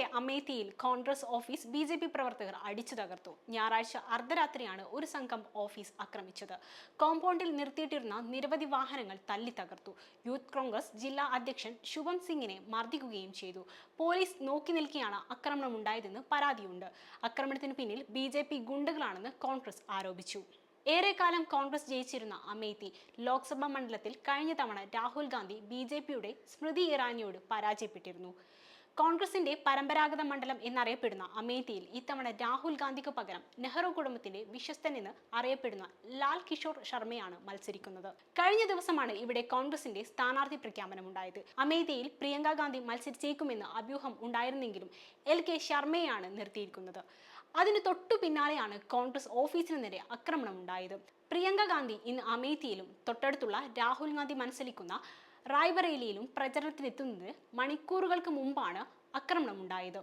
ബീഹാറിലെ അമേത്തിയിൽ Congress office B J P പ്രവർത്തകർ അടിച്ചു തകർത്തു. ഞായറാഴ്ച അർദ്ധരാത്രിയാണ് ഒരു സംഘം ഓഫീസ് ആക്രമിച്ചത്. കോമ്പൗണ്ടിൽ നിർത്തിയിട്ടിരുന്ന നിരവധി വാഹനങ്ങൾ തല്ലി തകർത്തു. യൂത്ത് കോൺഗ്രസ് ജില്ലാ അധ്യക്ഷൻ ശുഭം സിംഗിനെ മർദ്ദിക്കുകയും ചെയ്തു. പോലീസ് നോക്കി നിൽക്കെയാണ് ആക്രമണം ഉണ്ടായതെന്ന് പരാതിയുണ്ട്. ആക്രമണത്തിന് പിന്നിൽ ബി ജെ പി ഗുണ്ടകളാണെന്ന് കോൺഗ്രസ് ആരോപിച്ചു. ഏറെക്കാലം കോൺഗ്രസ് ജയിച്ചിരുന്ന അമേത്തി ലോക്സഭാ മണ്ഡലത്തിൽ കഴിഞ്ഞ തവണ രാഹുൽ ഗാന്ധി ബി ജെ പിയുടെ സ്മൃതി ഇറാനിയോട് പരാജയപ്പെട്ടിരുന്നു. കോൺഗ്രസിന്റെ പരമ്പരാഗത മണ്ഡലം എന്നറിയപ്പെടുന്ന അമേത്തിയിൽ ഇത്തവണ രാഹുൽ ഗാന്ധിക്ക് പകരം നെഹ്റു കുടുംബത്തിന്റെ വിശ്വസ്തൻ എന്ന് അറിയപ്പെടുന്ന ലാൽ കിഷോർ ശർമ്മയാണ് മത്സരിക്കുന്നത്. കഴിഞ്ഞ ദിവസമാണ് ഇവിടെ കോൺഗ്രസിന്റെ സ്ഥാനാർത്ഥി പ്രഖ്യാപനമുണ്ടായത് അമേത്തിയിൽ പ്രിയങ്ക ഗാന്ധി മത്സരിച്ചേക്കുമെന്ന് അഭ്യൂഹം ഉണ്ടായിരുന്നെങ്കിലും എൽ കെ ശർമ്മയാണ് നിർത്തിയിരിക്കുന്നത്. അതിന് തൊട്ടു പിന്നാലെയാണ് കോൺഗ്രസ് ഓഫീസിന് നേരെ ആക്രമണം ഉണ്ടായത്. പ്രിയങ്ക ഗാന്ധി ഇന്ന് അമേത്തിയിലും തൊട്ടടുത്തുള്ള രാഹുൽ ഗാന്ധി മത്സരിക്കുന്ന റായ്ബറേലിയിലും പ്രചരണത്തിനെത്തുന്നത് മണിക്കൂറുകൾക്ക് മുമ്പാണ് ആക്രമണം ഉണ്ടായത്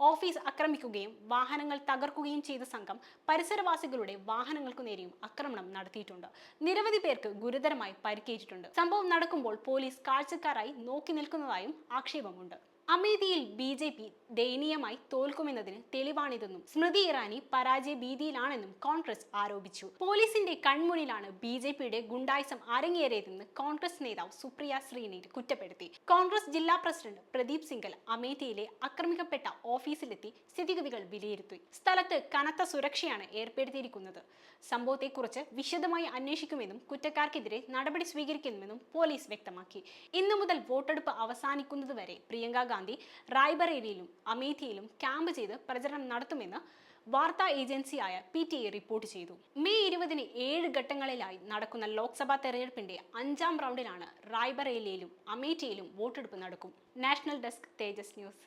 ഓഫീസ് ആക്രമിക്കുകയും വാഹനങ്ങൾ തകർക്കുകയും ചെയ്ത സംഘം പരിസരവാസികളുടെ വാഹനങ്ങൾക്കു നേരെയും ആക്രമണം നടത്തിയിട്ടുണ്ട്. നിരവധി പേർക്ക് ഗുരുതരമായി പരിക്കേറ്റിട്ടുണ്ട്. സംഭവം നടക്കുമ്പോൾ പോലീസ് കാഴ്ചക്കാരായി നോക്കി നിൽക്കുന്നതായും ആക്ഷേപമുണ്ട്. അമേഠിയിൽ ബി ജെ പി ദയനീയമായി തോൽക്കുമെന്നതിന് തെളിവാണിതെന്നും സ്മൃതി ഇറാനി പരാജയ ഭീതിയിലാണെന്നും കോൺഗ്രസ് ആരോപിച്ചു. പോലീസിന്റെ കൺമുന്നിലാണ് ബി ജെ പിയുടെ ഗുണ്ടായിസം അരങ്ങേറിയതെന്ന് കോൺഗ്രസ് നേതാവ് സുപ്രിയ ശ്രീനീൽ കുറ്റപ്പെടുത്തി. കോൺഗ്രസ് ജില്ലാ പ്രസിഡന്റ് പ്രദീപ് സിംഗൽ അമേഠിയിലെ ആക്രമിക്കപ്പെട്ട ഓഫീസിലെത്തി സ്ഥിതിഗതികൾ വിലയിരുത്തി. സ്ഥലത്ത് കനത്ത സുരക്ഷയാണ് ഏർപ്പെടുത്തിയിരിക്കുന്നത്. സംഭവത്തെക്കുറിച്ച് വിശദമായി അന്വേഷിക്കുമെന്നും കുറ്റക്കാർക്കെതിരെ നടപടി സ്വീകരിക്കുമെന്നും പോലീസ് വ്യക്തമാക്കി. ഇന്നു മുതൽ വോട്ടെടുപ്പ് അവസാനിക്കുന്നതുവരെ പ്രിയങ്ക ഗാന്ധി റായ്ബറേലിയിലും അമേഠിയിലും ക്യാമ്പ് ചെയ്ത് പ്രചരണം നടത്തുമെന്ന് വാർത്താ ഏജൻസിയായ പി ടി എ റിപ്പോർട്ട് ചെയ്തു. മെയ് ഇരുപതിന് ഏഴ് ഘട്ടങ്ങളിലായി നടക്കുന്ന ലോക്സഭാ തെരഞ്ഞെടുപ്പിന്റെ അഞ്ചാം റൗണ്ടിലാണ് റായ്ബറേലിയിലും അമേഠിയിലും വോട്ടെടുപ്പ് നടക്കും. National desk Tejas news.